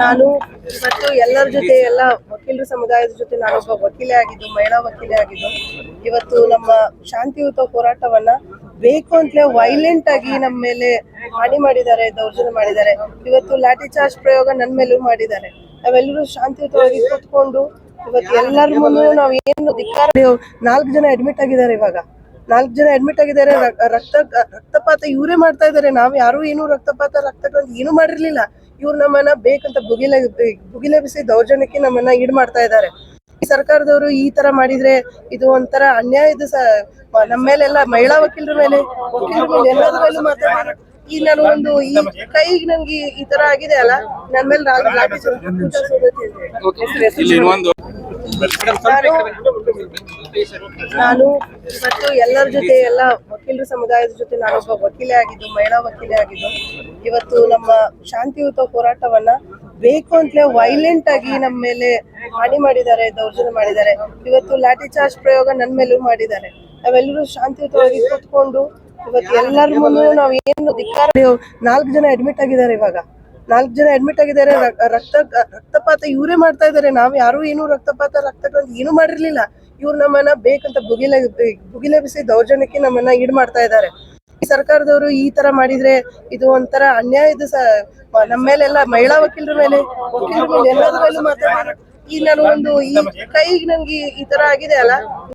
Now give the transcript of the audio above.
ನಾನು ಇವತ್ತು ಎಲ್ಲರ ಜೊತೆ ಎಲ್ಲ ವಕೀಲರ ಸಮುದಾಯದ ಜೊತೆ ನಾನು ಒಬ್ಬ ವಕೀಲೆ ಆಗಿದ್ದು, ಮಹಿಳಾ ವಕೀಲೆ ಆಗಿದ್ದು. ಇವತ್ತು ನಮ್ಮ ಶಾಂತಿಯುತ ಹೋರಾಟವನ್ನ ಬೇಕು ಅಂತಲೇ ವೈಲೆಂಟ್ ಆಗಿ ನಮ್ಮ ಮೇಲೆ ಹಾನಿ ಮಾಡಿದ್ದಾರೆ, ದೌರ್ಜನ್ಯ ಮಾಡಿದ್ದಾರೆ. ಇವತ್ತು ಲಾಠಿ ಚಾರ್ಜ್ ಪ್ರಯೋಗ ನನ್ನ ಮೇಲೂ ಮಾಡಿದ್ದಾರೆ. ನಾವೆಲ್ಲರೂ ಶಾಂತಿಯುತವಾಗಿ ಕೂತ್ಕೊಂಡು ಇವತ್ತು ಎಲ್ಲರ ಮುಂದೆ ನಾವು ಏನು ಧಿಕ್ಕಾರ ನಾಲ್ಕು ಜನ ಅಡ್ಮಿಟ್ ಆಗಿದ್ದಾರೆ ಇವಾಗ. ನಾಲ್ಕು ಜನ ಅಡ್ಮಿಟ್ ಆಗಿದ್ದಾರೆ ರಕ್ತ ರಕ್ತಪಾತ ಇವರೇ ಮಾಡ್ತಾ ಇದ್ದಾರೆ. ನಾವ್ ಯಾರು ಏನು ರಕ್ತಪಾತ ರಕ್ತಪಾತ ಏನು ಮಾಡಿರ್ಲಿಲ್ಲ. ಇವ್ರು ನಮ್ಮನ್ನ ಬೇಕಂತ ಬುಗಿಲೆ ಬಿಸಿ ದೌರ್ಜನ್ಯಕ್ಕೆ ನಮ್ಮನ್ನ ಈಡ್ ಮಾಡ್ತಾ ಇದ್ದಾರೆ. ಸರ್ಕಾರದವರು ಈ ತರ ಮಾಡಿದ್ರೆ ಇದು ಒಂಥರ ಅನ್ಯಾಯದ ಸ ನಮ್ಮ ಮೇಲೆಲ್ಲ ಮಹಿಳಾ ವಕೀಲರ ಮೇಲೆ ವಕೀಲರ ಮೇಲೆ ಎಲ್ಲದ್ರ ಮೇಲೂ ಮಾತಾಡ್ತಾರೆ ಈ ನಾನು ಒಂದು ಈ ಕೈಗೆ ನನ್ಗೆ ಈ- ತರ ಆಗಿದೆ ಅಲ್ಲ? ನಮ್ಮ ಮೇಲೆ ನಾನು ನಾನು ಇವತ್ತು ಎಲ್ಲರ ಜೊತೆ ಎಲ್ಲ ವಕೀಲರ ಸಮುದಾಯದ ಜೊತೆ ನಾನೊಬ್ಬ ವಕೀಲೆ ಆಗಿದ್ದು, ಮಹಿಳಾ ವಕೀಲೆ ಆಗಿದ್ದು. ಇವತ್ತು ನಮ್ಮ ಶಾಂತಿಯುತ ಹೋರಾಟವನ್ನ ಬೇಕು ಅಂತಲೇ ವೈಲೆಂಟ್ ಆಗಿ ನಮ್ಮ ಮೇಲೆ ಹಾನಿ ಮಾಡಿದ್ದಾರೆ, ದೌರ್ಜನ್ಯ ಮಾಡಿದ್ದಾರೆ. ಇವತ್ತು ಲಾಠಿ ಚಾರ್ಜ್ ಪ್ರಯೋಗ ನನ್ನ ಮೇಲೂ ಮಾಡಿದ್ದಾರೆ. ನಾವೆಲ್ಲರೂ ಶಾಂತಿಯುತವಾಗಿ ಕೂತ್ಕೊಂಡು ಇವತ್ತು ಎಲ್ಲರ ಮುಂದೆ ನಾವು ಏನು ಧಿಕ್ಕಾರ ನಾಲ್ಕು ಜನ ಅಡ್ಮಿಟ್ ಆಗಿದ್ದಾರೆ ಇವಾಗ. ನಾಲ್ಕು ಜನ ಅಡ್ಮಿಟ್ ಆಗಿದ್ದಾರೆ ರಕ್ತ, ರಕ್ತಪಾತ ಇವರೇ ಮಾಡ್ತಾ ಇದ್ದಾರೆ. ನಾವು ಯಾರು ಏನು ರಕ್ತಪಾತ ರಕ್ತ ಏನು ಮಾಡಿರ್ಲಿಲ್ಲ. ಇವ್ರು ನಮ್ಮನ್ನ ಬೇಕಂತ ಭುಗಿಲ ಬುಗಿಲೆಬಿಸಿ ದೌರ್ಜನ್ಯಕ್ಕೆ ನಮ್ಮನ್ನ ಈಡ್ ಮಾಡ್ತಾ ಇದ್ದಾರೆ ಸರ್ಕಾರದವರು ಈ ತರ ಮಾಡಿದ್ರೆ ಇದು ಒಂಥರ ಅನ್ಯಾಯದ ಸ ನಮ್ಮ ಮೇಲೆಲ್ಲ ಮಹಿಳಾ ವಕೀಲರ ಮೇಲೆ ವಕೀಲರ ಮೇಲೆ ಎಲ್ಲದರ ಮೇಲೂ ಮಾತ್ರ ಈ ನಾನು ಒಂದು ಈ ಕೈಗೆ ನನ್ಗೆ ಈ ತರ ಆಗಿದೆ ಅಲ್ಲ?